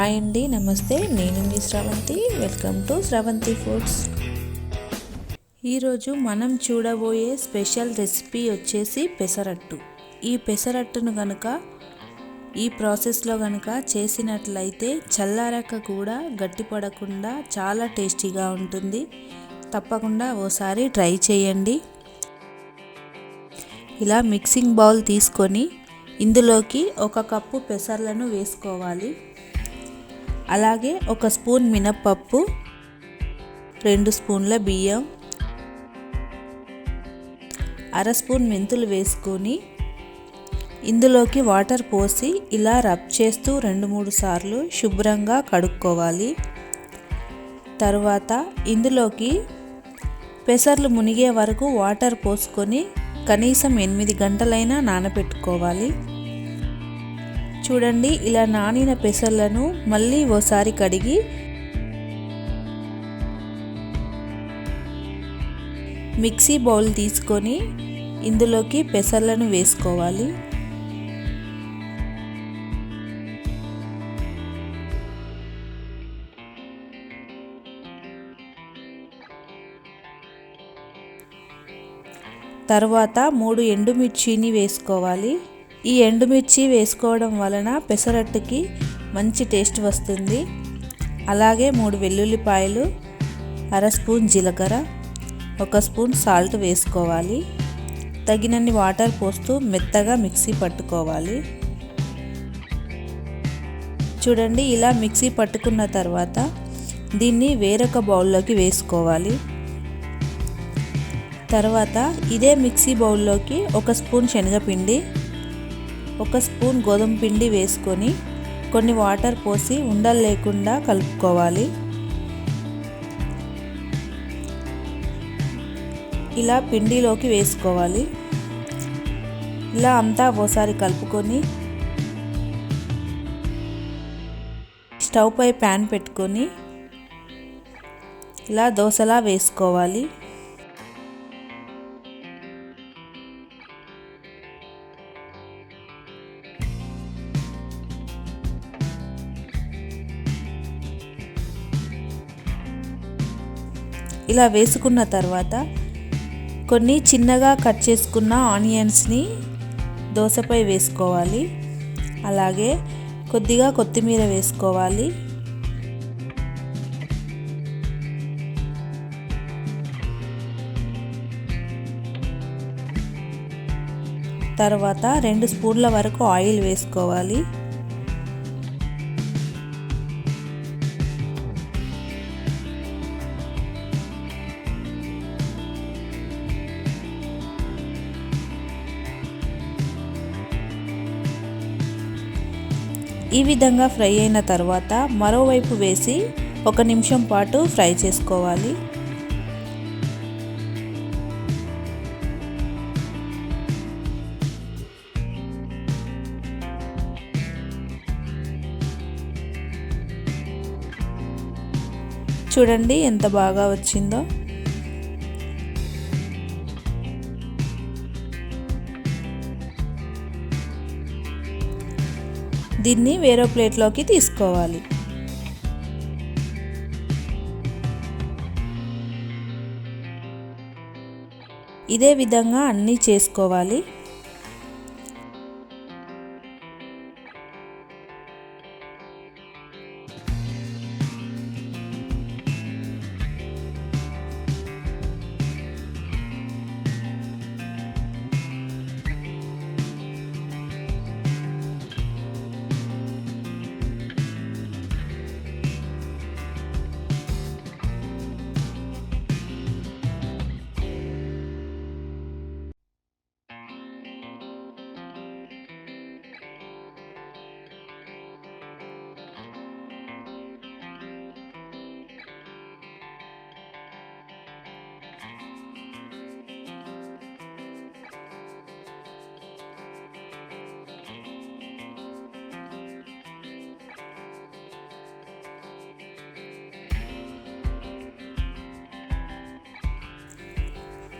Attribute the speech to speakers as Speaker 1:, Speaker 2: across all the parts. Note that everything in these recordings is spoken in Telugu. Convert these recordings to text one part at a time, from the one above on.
Speaker 1: హాయ్ అండి నమస్తే. నేను మీ Sravanthi. Welcome to Sravanthi foods ఈరోజు మనం చూడబోయే స్పెషల్ రెసిపీ వచ్చేసి పెసరట్టు. ఈ పెసరట్టును కనుక ఈ ప్రాసెస్లో కనుక చేసినట్లయితే చల్లారక కూడా గట్టిపడకుండా చాలా టేస్టీగా ఉంటుంది. తప్పకుండా ఓసారి ట్రై చేయండి. ఇలా మిక్సింగ్ బౌల్ తీసుకొని ఇందులోకి ఒక కప్పు పెసర్లను వేసుకోవాలి. అలాగే ఒక స్పూన్ మినప్పప్పు రెండు స్పూన్ల బియ్యం అర స్పూన్ మెంతులు వేసుకొని ఇందులోకి వాటర్ పోసి ఇలా రబ్ చేస్తూ రెండు మూడు సార్లు శుభ్రంగా కడుక్కోవాలి. తర్వాత ఇందులోకి పెసర్లు మునిగే వరకు వాటర్ పోసుకొని కనీసం ఎనిమిది గంటలైనా నానబెట్టుకోవాలి. చూడండి ఇలా నానిన పెసర్లను మళ్ళీ ఓసారి కడిగి మిక్సీ బౌల్ తీసుకొని ఇందులోకి పెసర్లను వేసుకోవాలి. తర్వాత మూడు ఎండుమిర్చిని వేసుకోవాలి. ఈ ఎండుమిర్చి వేసుకోవడం వలన పెసరట్టుకి మంచి టేస్ట్ వస్తుంది. అలాగే మూడు వెల్లుల్లిపాయలు అర స్పూన్ జీలకర్ర ఒక స్పూన్ సాల్ట్ వేసుకోవాలి. తగినన్ని వాటర్ పోస్తూ మెత్తగా మిక్సీ పట్టుకోవాలి. చూడండి ఇలా మిక్సీ పట్టుకున్న తర్వాత దీన్ని వేరొక బౌల్లోకి వేసుకోవాలి. తర్వాత ఇదే మిక్సీ బౌల్లోకి ఒక స్పూన్ శనగపిండి ఒక స్పూన్ గోధుమ పిండి వేసుకొని కొన్ని వాటర్ పోసి ఉండలు లేకుండా కలుపుకోవాలి. ఇలా పిండిలోకి వేసుకోవాలి. ఇలా అంతా ఓసారి కలుపుకొని స్టవ్ పై ప్యాన్ పెట్టుకొని ఇలా దోశలా వేసుకోవాలి. ఇలా వేసుకున్న తర్వాత కొన్ని చిన్నగా కట్ చేసుకున్న ఆనియన్స్ని దోశపై వేసుకోవాలి. అలాగే కొద్దిగా కొత్తిమీర వేసుకోవాలి. తర్వాత రెండు స్పూన్ల వరకు ఆయిల్ వేసుకోవాలి. ఈ విధంగా ఫ్రై అయిన తర్వాత మరోవైపు వేసి ఒక నిమిషం పాటు ఫ్రై చేసుకోవాలి. చూడండి ఎంత బాగా వచ్చిందో. దీన్ని వేరే ప్లేట్లోకి తీసుకోవాలి. ఇదే విధంగా అన్నీ చేసుకోవాలి.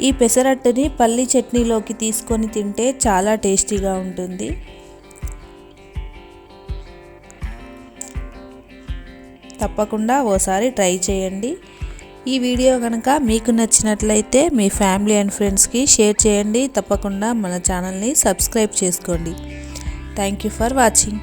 Speaker 1: ఈ పెసరట్టుని పల్లి చట్నీలోకి తీసుకొని తింటే చాలా టేస్టీగా ఉంటుంది. తప్పకుండా ఓసారి ట్రై చేయండి. ఈ వీడియో కనుక మీకు నచ్చినట్లయితే మీ ఫ్యామిలీ అండ్ ఫ్రెండ్స్కి షేర్ చేయండి. తప్పకుండా మన ఛానల్ని సబ్స్క్రైబ్ చేసుకోండి. Thank you for watching.